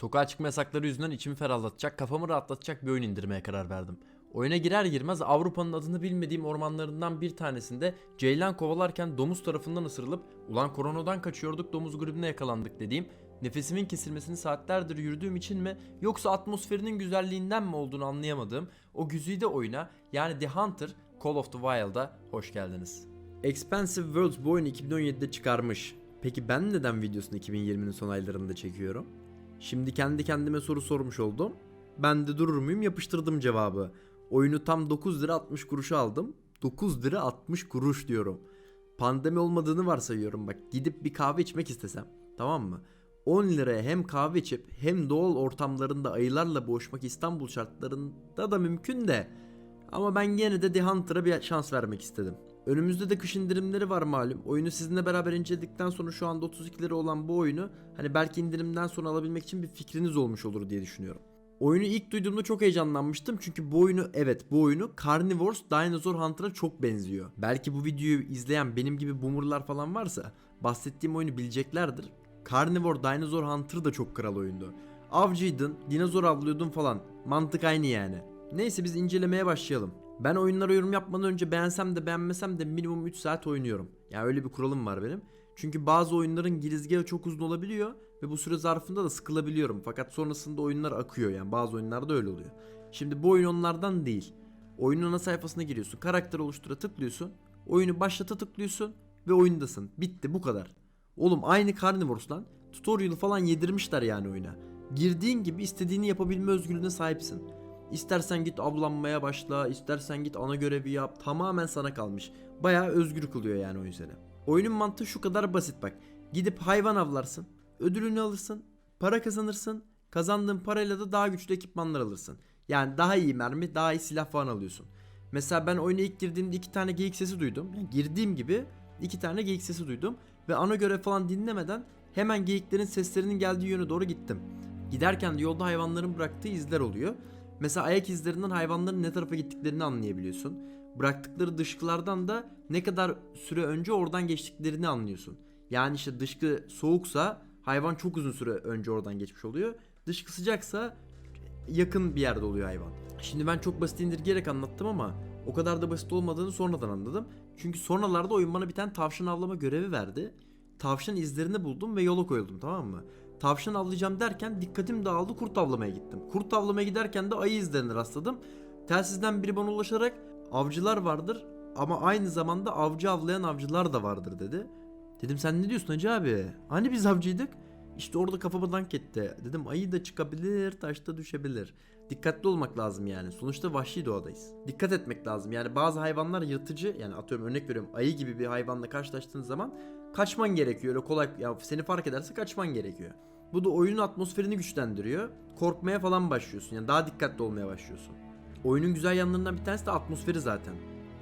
Sokağa çıkma yasakları yüzünden içimi ferahlatacak, kafamı rahatlatacak bir oyun indirmeye karar verdim. Oyuna girer girmez Avrupa'nın adını bilmediğim ormanlarından bir tanesinde ceylan kovalarken domuz tarafından ısırılıp ulan koronadan kaçıyorduk domuz gribine yakalandık dediğim nefesimin kesilmesini saatlerdir yürüdüğüm için mi yoksa atmosferinin güzelliğinden mi olduğunu anlayamadığım o güzide oyuna yani The Hunter Call of the Wild'a hoş geldiniz. Expensive Worlds bu oyunu 2017'de çıkarmış. Peki ben neden videosunu 2020'nin son aylarında çekiyorum? Şimdi kendi kendime soru sormuş oldum. Ben de durur muyum yapıştırdım cevabı. Oyunu tam 9 lira 60 kuruşa aldım. 9 lira 60 kuruş diyorum. Pandemi olmadığını varsayıyorum bak gidip bir kahve içmek istesem tamam mı? 10 liraya hem kahve içip hem doğal ortamlarında ayılarla boğuşmak İstanbul şartlarında da mümkün de ama ben gene de The Hunter'a bir şans vermek istedim. Önümüzde de kış indirimleri var malum. Oyunu sizinle beraber inceledikten sonra şu anda 32 lira olan bu oyunu hani belki indirimden sonra alabilmek için bir fikriniz olmuş olur diye düşünüyorum. Oyunu ilk duyduğumda çok heyecanlanmıştım çünkü bu oyunu evet bu oyunu Carnivores Dinosaur Hunter'a çok benziyor. Belki bu videoyu izleyen benim gibi boomerlar falan varsa bahsettiğim oyunu bileceklerdir. Carnivore Dinosaur Hunter da çok kral oyundu. Avcıydın, dinozor avlıyordun falan. Mantık aynı yani. Neyse biz incelemeye başlayalım. Ben oyunlara yorum yapmadan önce beğensem de beğenmesem de minimum 3 saat oynuyorum. Yani öyle bir kuralım var benim. Çünkü bazı oyunların girizgahı çok uzun olabiliyor ve bu süre zarfında da sıkılabiliyorum. Fakat sonrasında oyunlar akıyor yani bazı oyunlarda öyle oluyor. Şimdi bu oyun onlardan değil. Oyunun ana sayfasına giriyorsun. Karakter oluştura tıklıyorsun. Oyunu başlata tıklıyorsun ve oyundasın. Bitti bu kadar. Oğlum aynı Carnivores lan. Tutorial falan yedirmişler yani oyuna. Girdiğin gibi istediğini yapabilme özgürlüğüne sahipsin. İstersen git avlanmaya başla, istersen git ana görevi yap. Tamamen sana kalmış. Bayağı özgür kılıyor yani oyun seni. Oyunun mantığı şu kadar basit bak. Gidip hayvan avlarsın, ödülünü alırsın, para kazanırsın. Kazandığın parayla da daha güçlü ekipmanlar alırsın. Yani daha iyi mermi, daha iyi silah falan alıyorsun. Mesela ben oyuna ilk girdiğimde iki tane geyik sesi duydum. Yani girdiğim gibi iki tane geyik sesi duydum. Ve ana görev falan dinlemeden hemen geyiklerin seslerinin geldiği yöne doğru gittim. Giderken de yolda hayvanların bıraktığı izler oluyor. Mesela ayak izlerinden hayvanların ne tarafa gittiklerini anlayabiliyorsun. Bıraktıkları dışkılardan da ne kadar süre önce oradan geçtiklerini anlıyorsun. Yani işte dışkı soğuksa hayvan çok uzun süre önce oradan geçmiş oluyor. Dışkı sıcaksa yakın bir yerde oluyor hayvan. Şimdi ben çok basit indirgeyerek anlattım ama o kadar da basit olmadığını sonradan anladım. Çünkü sonralarda oyun bana bir tane tavşan avlama görevi verdi. Tavşan izlerini buldum ve yola koyuldum tamam mı? Tavşan avlayacağım derken dikkatim dağıldı kurt avlamaya gittim. Kurt avlamaya giderken de ayı izlerine rastladım. Telsizden biri bana ulaşarak avcılar vardır ama aynı zamanda avcı avlayan avcılar da vardır dedi. Dedim sen ne diyorsun hacı abi? Hani biz avcıydık? İşte orada kafama dank etti. Dedim ayı da çıkabilir, taş da düşebilir. Dikkatli olmak lazım yani. Sonuçta vahşi doğadayız. Dikkat etmek lazım. Yani bazı hayvanlar yırtıcı. Yani atıyorum örnek veriyorum. Ayı gibi bir hayvanla karşılaştığın zaman kaçman gerekiyor. Öyle kolay ya seni fark ederse kaçman gerekiyor. Bu da oyunun atmosferini güçlendiriyor. Korkmaya falan başlıyorsun. Yani daha dikkatli olmaya başlıyorsun. Oyunun güzel yanlarından bir tanesi de atmosferi zaten.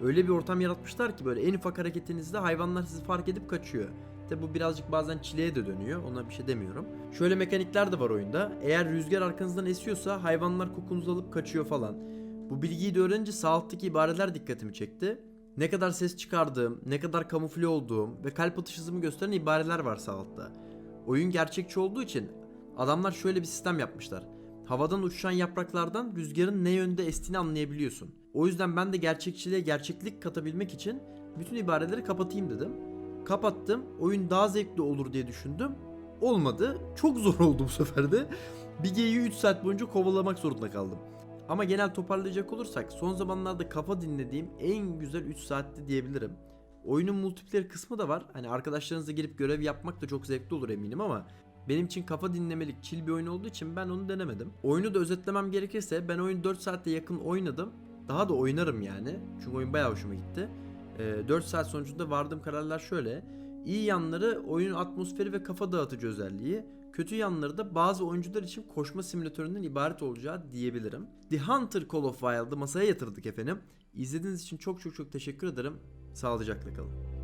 Öyle bir ortam yaratmışlar ki böyle en ufak hareketinizde hayvanlar sizi fark edip kaçıyor. Tabi bu birazcık bazen çileye de dönüyor. Ona bir şey demiyorum. Şöyle mekanikler de var oyunda. Eğer rüzgar arkanızdan esiyorsa hayvanlar kokunuzu alıp kaçıyor falan. Bu bilgiyi de öğrenince sağ alttaki ibareler dikkatimi çekti. Ne kadar ses çıkardığım, ne kadar kamufle olduğum ve kalp atış hızımı gösteren ibareler var sağ altta. Oyun gerçekçi olduğu için adamlar şöyle bir sistem yapmışlar. Havadan uçuşan yapraklardan rüzgarın ne yönde estiğini anlayabiliyorsun. O yüzden ben de gerçekçiliğe gerçeklik katabilmek için bütün ibareleri kapatayım dedim. Kapattım. Oyun daha zevkli olur diye düşündüm. Olmadı. Çok zor oldu bu sefer de. Bir geyiği 3 saat boyunca kovalamak zorunda kaldım. Ama genel toparlayacak olursak son zamanlarda kafa dinlediğim en güzel 3 saatti diyebilirim. Oyunun multiplayer kısmı da var. Hani arkadaşlarınızla gelip görev yapmak da çok zevkli olur eminim ama benim için kafa dinlemelik chill bir oyun olduğu için ben onu denemedim. Oyunu da özetlemem gerekirse ben oyunu 4 saatte yakın oynadım. Daha da oynarım yani. Çünkü oyun bayağı hoşuma gitti. Ee, 4 saat sonucunda vardığım kararlar şöyle. İyi yanları oyunun atmosferi ve kafa dağıtıcı özelliği. Kötü yanları da bazı oyuncular için koşma simülatöründen ibaret olacağı diyebilirim. The Hunter Call of Wild'ı masaya yatırdık efendim. İzlediğiniz için çok çok çok teşekkür ederim. Sağlıcakla kalın.